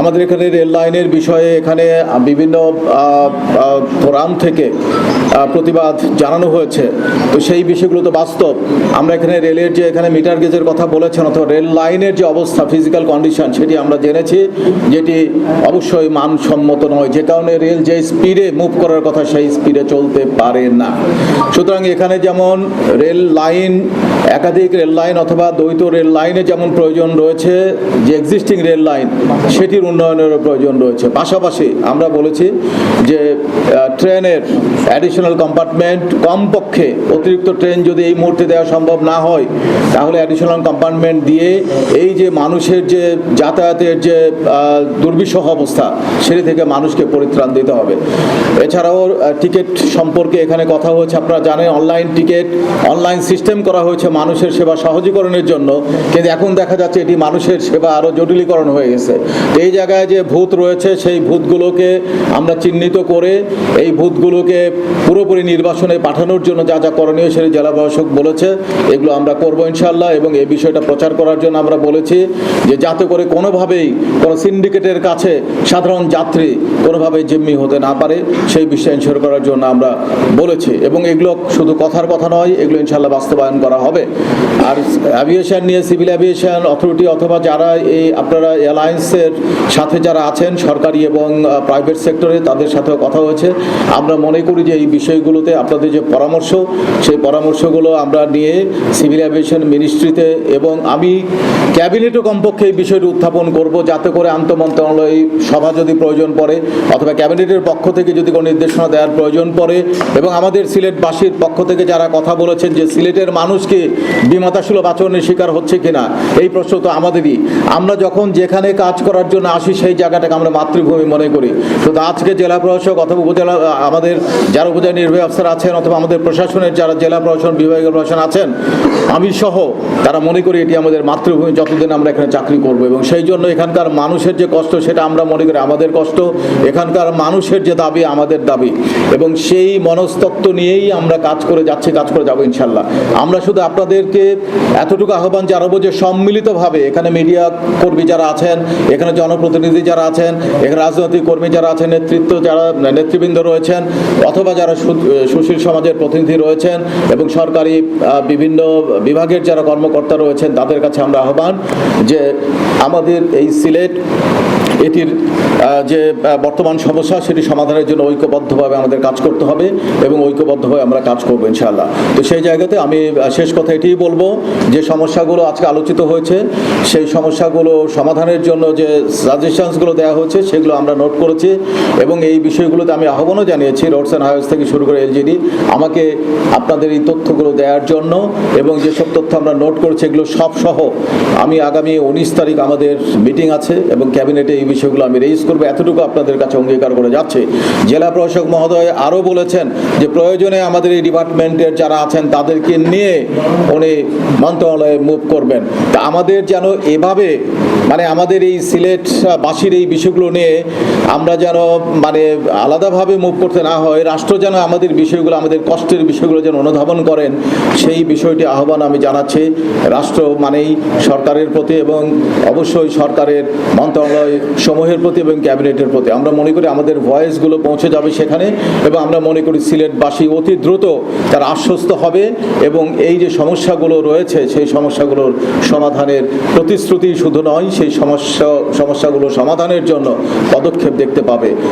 আমাদের এখানে রেল লাইনের বিষয়ে এখানে বিভিন্ন ফোরাম থেকে প্রতিবাদ জানানো হয়েছে। তো সেই বিষয়গুলো তো বাস্তব। আমরা এখানে রেলের যে এখানে মিটার গেজের কথা বলেছেন, অথবা রেল লাইনের যে অবস্থা ফিজিক্যাল কন্ডিশন সেটি আমরা জেনেছি, যেটি অবশ্যই মানসম্মত নয়। যে কারণে রেল যে স্পিডে মুভ করার কথা, সেই স্পিডে চলতে পারে না। সুতরাং এখানে যেমন রেল লাইন একাধিক রেল লাইন অথবা দ্বৈত রেল লাইনে যেমন প্রয়োজন রয়েছে, যে এক্সিস্টিং রেল লাইন, সেটির উন্নয়নেরও প্রয়োজন রয়েছে। পাশাপাশি আমরা বলেছি যে ট্রেনের অ্যাডিশনাল কম্পার্টমেন্ট কমপক্ষে অতিরিক্ত ট্রেন যদি এই মুহূর্তে দেওয়া সম্ভব না হয়, তাহলে অ্যাডিশনাল কম্পার্টমেন্ট দিয়ে এই যে মানুষের যে যাতায়াতের যে দুর্বিষহ অবস্থা, সেটি থেকে মানুষকে পরিত্রাণ দিতে হবে। এছাড়াও টিকিট সম্পর্কে এখানে কথা হয়েছে, আপনারা জানেন অনলাইন টিকিট অনলাইন সিস্টেম করা হয়েছে মানুষের সেবা সহজীকরণের জন্য, কিন্তু এখন দেখা যাচ্ছে এটি মানুষের সেবা আরও জটিলীকরণ হয়ে গেছে। এই জায়গায় যে ভূত রয়েছে, সেই ভূতগুলোকে আমরা চিহ্নিত করে এই ভূতগুলোকে পুরোপুরি নির্বাসনে পাঠানোর জন্য যা যা করণীয় সেটি জেলা প্রশাসক বলেছে, এগুলো আমরা করব ইনশাল্লাহ এবং এই বিষয়টা প্রচার করার জন্য আমরা বলেছি যে যাতে করে কোনোভাবেই কোনো সিন্ডিকেটের কাছে সাধারণ যাত্রী কোনোভাবেই জিম্মি হতে না পারে, সেই বিষয়ে ইনশোর করার জন্য আমরা বলেছি। এবং এগুলো শুধু কথার কথা নয়, এগুলো ইনশাল্লাহ বাস্তবায়ন করা হবে। আর অ্যাভিয়েশন নিয়ে সিভিল অ্যাভিয়েশন অথরিটি অথবা যারা এই আপনারা অ্যালায়েন্সের সাথে যারা আছেন, সরকারি এবং প্রাইভেট সেক্টরে তাদের সাথেও কথা হয়েছে। আমরা মনে করি যে এই বিষয়গুলোতে আপনাদের যে পরামর্শ, সেই পরামর্শগুলো আমরা নিয়ে সিভিল অ্যাভিয়েশন মিনিস্ট্রিতে এবং আমি ক্যাবিনেটও কমপক্ষে এই বিষয়টি উত্থাপন করব যাতে করে আন্তমন্ত্রণালয় সভা যদি প্রয়োজন পড়ে অথবা ক্যাবিনেটের পক্ষ থেকে যদি কোনো নির্দেশনা দেওয়ার প্রয়োজন পড়ে এবং আমাদের সিলেটবাসীর পক্ষ থেকে যারা কথা বলেছেন যে সিলেটের মানুষকে বিমাতাসুলভ আচরণের শিকার হচ্ছে কিনা? এই প্রশ্ন তো আমাদেরই। আমরা যখন যেখানে কাজ করার জন্য আসি, সেই জায়গাটাকে আমরা মাতৃভূমি মনে করি। শুধু আজকে জেলা প্রশাসক অথবা উপজেলা, আমাদের যারা উপজেলা নির্বাহী অফিসার আছেন অথবা আমাদের প্রশাসনের যারা জেলা প্রশাসন বিভাগীয় প্রশাসন আছেন, আমি সহ তারা মনে করি এটি আমাদের মাতৃভূমি যতদিন আমরা এখানে চাকরি করব এবং সেই জন্য এখানকার মানুষের যে কষ্ট, সেটা আমরা মনে করি আমাদের কষ্ট। এখানকার মানুষের যে দাবি, আমাদের দাবি। এবং সেই মনস্তত্ত্ব নিয়েই আমরা কাজ করে যাচ্ছি, কাজ করে যাব ইনশাল্লাহ। আমরা শুধু আপনাদেরকে এতটুকু আহ্বান জানাব যে সম্মিলিতভাবে এখানে মিডিয়া কর্মী যারা আছেন, এখানে জনপ্রতিনিধি যারা আছেন, এখানে রাজনৈতিক কর্মী যারা আছেন, নেতৃত্ব যারা, নেতৃবৃন্দ রয়েছেন, অথবা যারা সুশীল সমাজের প্রতিনিধি রয়েছেন এবং সরকারি বিভিন্ন বিভাগের যারা কর্মকর্তা রয়েছেন, তাদের কাছে আমরা আহ্বান যে আমাদের এই সিলেট এটির যে বর্তমান সমস্যা সেটি সমাধানের জন্য ঐক্যবদ্ধভাবে আমাদের কাজ করতে হবে এবং ঐক্যবদ্ধভাবে আমরা কাজ করব ইনশাআল্লাহ। তো সেই জায়গাতে আমি শেষ কথা এটিই বলব যে সমস্যাগুলো আজকে আলোচিত হয়েছে, সেই সমস্যাগুলো সমাধানের জন্য যে সাজেশনসগুলো দেওয়া হয়েছে, সেগুলো আমরা নোট করেছি এবং এই বিষয়গুলোতে আমি আহ্বানও জানিয়েছি রোডস অ্যান্ড হাইওয়েজ থেকে শুরু করে এলজিডি আমাকে আপনাদের এই তথ্যগুলো দেওয়ার জন্য এবং যেসব তথ্য আমরা নোট করেছি এগুলো সব সহ আমি আগামী উনিশ তারিখ আমাদের মিটিং আছে এবং ক্যাবিনেটে এই বিষয়গুলো আমি রেইজ করব। এতটুকু আপনাদের কাছে অঙ্গীকার করে যাচ্ছে। জেলা প্রশাসক মহোদয় আরও বলেছেন যে প্রয়োজনে আমাদের এই ডিপার্টমেন্টের যারা আছেন তাদেরকে নিয়ে উনি মন্ত্রণালয়ে মুভ করবেন। তা আমাদের যেন এভাবে মানে আমাদের এই সিলেট বাসীর এই বিষয়গুলো নিয়ে আমরা যেন মানে আলাদাভাবে মুভ করতে না হয়, রাষ্ট্র যেন আমাদের বিষয়গুলো, আমাদের কষ্টের বিষয়গুলো যেন অনুধাবন করেন, সেই বিষয়টি আহ্বান আমি জানাচ্ছি রাষ্ট্র মানেই সরকারের প্রতি এবং অবশ্যই সরকারের মন্ত্রণালয় সমূহের প্রতি এবং ক্যাবিনেটের প্রতি। আমরা মনে করি আমাদের ভয়েসগুলো পৌঁছে যাবে সেখানে এবং আমরা মনে করি সিলেটবাসী অতি দ্রুত তারা আশ্বস্ত হবে এবং এই যে সমস্যাগুলো রয়েছে, সেই সমস্যাগুলোর সমাধানের প্রতিশ্রুতি শুধু নয়, সেই সমস্যা, সমস্যাগুলো সমাধানের জন্য পদক্ষেপ দেখতে পাবে।